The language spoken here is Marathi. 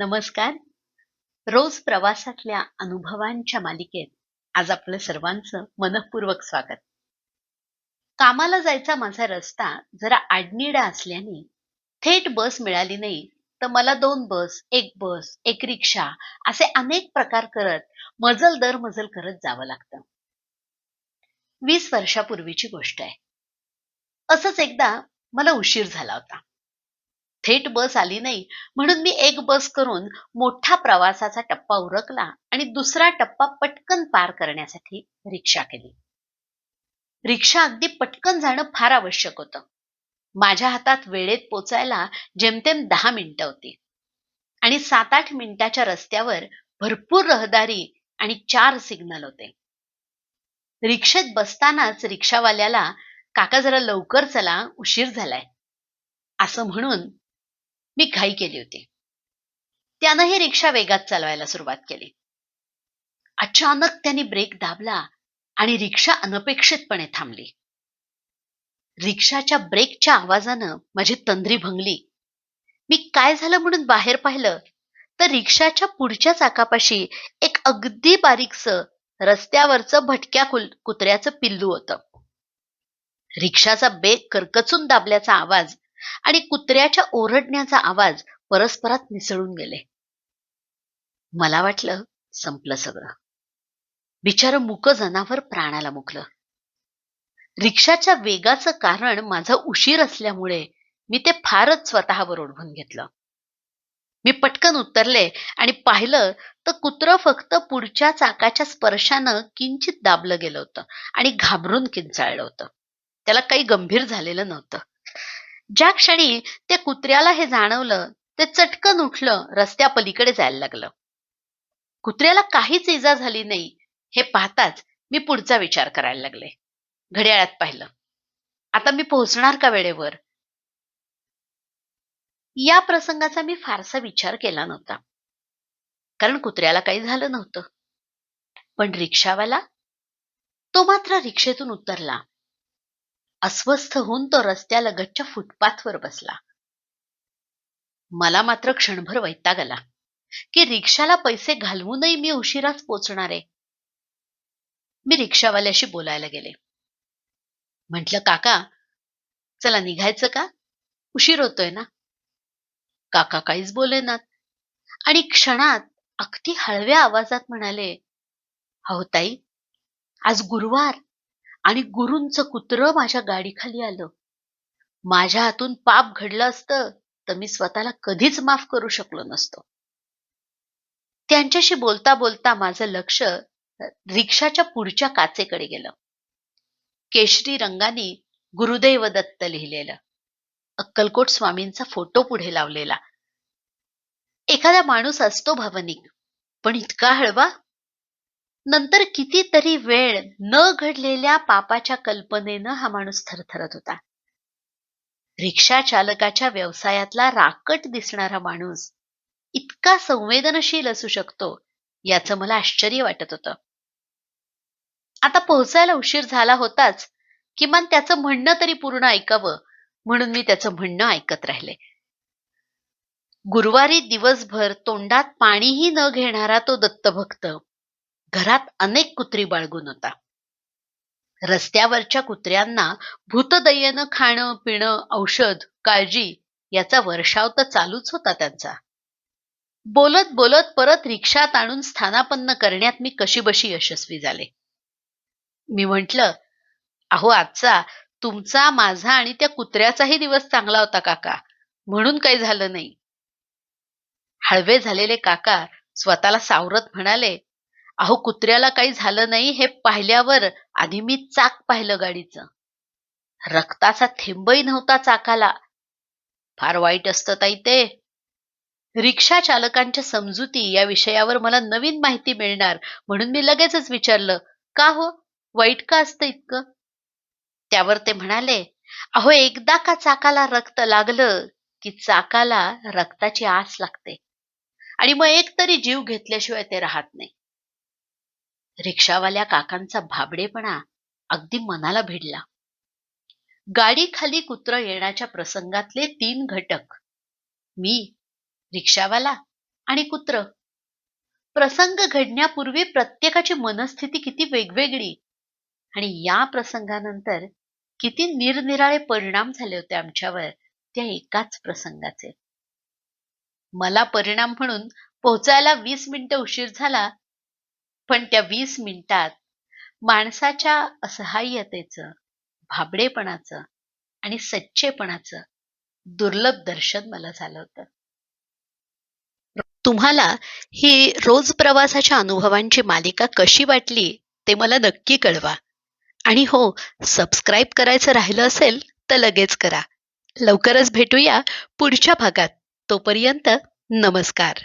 नमस्कार. रोज प्रवासातल्या अनुभवांच्या मालिकेत आज आपलं सर्वांचं मनःपूर्वक स्वागत. कामाला जायचा माझा रस्ता जरा आडनिडा असल्याने थेट बस मिळाली नाही तर मला दोन बस एक बस एक रिक्षा असे अनेक प्रकार करत मजल दर मजल करत जावं लागतं. वीस वर्षापूर्वीची गोष्ट आहे. असंच एकदा मला उशीर झाला होता. थेट बस आली नाही. म्हणून मी एक बस करून मोठा प्रवासाचा टप्पा उरकला आणि दुसरा टप्पा पटकन पार करण्यासाठी रिक्षा केली. रिक्षा अगदी पटकन जाणं फार आवश्यक होतं. माझ्या हातात वेळेत पोचायला जेमतेम दहा मिनिटं होती. आणि सात आठ मिनिटाच्या रस्त्यावर भरपूर रहदारी आणि चार सिग्नल होते. रिक्षेत बसतानाच रिक्षावाल्याला काका जरा लवकर चला उशीर झालाय. असं म्हणून मी घाई केली होती. त्यानं ही रिक्षा वेगात चालवायला सुरुवात केली. अचानक त्यांनी ब्रेक दाबला आणि रिक्षा अनपेक्षितपणे थांबली. रिक्षाच्या ब्रेकच्या आवाजानं माझी तंद्री भंगली. मी काय झालं म्हणून बाहेर पाहिलं? तर रिक्षाच्या पुढच्या चाकापाशी एक अगदी बारीकस रस्त्यावरचं भटक्या कुल- कुत्र्याचं पिल्लू होतं. रिक्षाचा बेग करकचून दाबल्याचा आवाज आणि कुत्र्याच्या ओरडण्याचा आवाज परस्परात मिसळून गेले. मला वाटलं संपलं सगळं. बिचार मुक जनावर प्राणाला मुकलं. रिक्षाच्या वेगाचं कारण माझा उशीर असल्यामुळे मी ते फारच स्वतःवर ओढवून घेतलं. मी पटकन उतरले आणि पाहिलं तर कुत्रं फक्त पुढच्या चाकाच्या स्पर्शानं किंचित दाबलं गेलं होतं आणि घाबरून किंचाळलं होतं. त्याला काही गंभीर झालेलं नव्हतं. ज्या क्षणी त्या कुत्र्याला हे जाणवलं ते चटकन उठलं रस्त्यापलीकडे जायला लागलं. कुत्र्याला काहीच इजा झाली नाही हे पाहताच मी पुढचा विचार करायला लागले. घड्याळात पाहिलं. आता मी पोहोचणार का वेळेवर? या प्रसंगाचा मी फारसा विचार केला नव्हता. कारण कुत्र्याला काही झालं नव्हतं. पण रिक्षावाला तो मात्र रिक्षेतून उतरला. अस्वस्थ होऊन तो रस्त्यालगतच्या फुटपाथवर बसला. मला मात्र क्षणभर वैताग आला की रिक्षाला पैसे घालवूनही मी उशिराच पोचणार. आहे मी रिक्षावाल्याशी बोलायला गेले. म्हंटल काका चला निघायचं का? उशीर होतोय ना? काका काहीच बोलेनात. आणि क्षणात अगदी हळव्या आवाजात म्हणाले हो ताई आज गुरुवार. आणि गुरूंचं कुत्र माझ्या गाडीखाली आलं. माझ्या हातून पाप घडलं असतं तर मी स्वतःला कधीच माफ करू शकलो नसतो. त्यांच्याशी बोलता बोलता माझं लक्ष रिक्षाच्या पुढच्या काचेकडे गेलं. केशरी रंगाने गुरुदैव दत्त लिहिलेलं. अक्कलकोट स्वामींचा फोटो पुढे लावलेला. एखादा माणूस असतो भावनिक पण इतका हळवा नंतर कितीतरी वेळ न घडलेल्या पापाच्या कल्पनेनं हा माणूस थरथरत होता. रिक्षा चालकाच्या व्यवसायातला राकट दिसणारा माणूस इतका संवेदनशील असू शकतो याचं मला आश्चर्य वाटत होतं. आता पोहोचायला उशीर झाला होताच किमान त्याचं म्हणणं तरी पूर्ण ऐकावं म्हणून मी त्याचं म्हणणं ऐकत राहिले. गुरुवारी दिवसभर तोंडात पाणीही न घेणारा तो दत्तभक्त घरात अनेक कुत्री बाळगून होता. रस्त्यावरच्या कुत्र्यांना भूतदयेनं खाणं पिणं औषध काळजी याचा वर्षाव तर चालूच होता त्यांचा. बोलत बोलत परत रिक्षात आणून स्थानापन्न करण्यात मी कशीबशी यशस्वी झाले. मी म्हंटल अहो आजचा तुमचा माझा आणि त्या कुत्र्याचाही दिवस चांगला होता काका. म्हणून काही झालं नाही. हळवे झालेले काका स्वतःला सावरत म्हणाले अहो कुत्र्याला काही झालं नाही हे पाहिल्यावर आधी मी चाक पाहिलं गाडीचं. रक्ताचा थेंबही नव्हता चाकाला. फार वाईट असतं ताई ते. रिक्षा चालकांच्या समजुती या विषयावर मला नवीन माहिती मिळणार म्हणून मी लगेचच विचारलं का हो? वाईट का असतं इतकं? त्यावर ते म्हणाले अहो एकदा का चाकाला रक्त लागलं की चाकाला रक्ताची आस लागते आणि मग एक तरी जीव घेतल्याशिवाय ते राहत नाही. रिक्षावाल्या काकांचा भाबडेपणा अगदी मनाला भिडला. गाडी खाली कुत्र येण्याच्या प्रसंगातले तीन घटक. मी रिक्षावाला आणि कुत्र. प्रसंग घडण्यापूर्वी प्रत्येकाची मनस्थिती किती वेगवेगळी आणि या प्रसंगानंतर किती निरनिराळे परिणाम झाले होते आमच्यावर त्या एकाच प्रसंगाचे. मला परिणाम म्हणून पोहोचायला वीस मिनिटं उशीर झाला पण त्या वीस मिनिटात माणसाच्या असहाय्यतेचं भाबडेपणाचं आणि सच्चेपणाचं दुर्लभ दर्शन मला झालं होतं. तुम्हाला ही रोज प्रवासाच्या अनुभवांची मालिका कशी वाटली ते मला नक्की कळवा. आणि हो सबस्क्राईब करायचं राहिलं असेल तर लगेच करा. लवकरच भेटूया पुढच्या भागात. तोपर्यंत नमस्कार.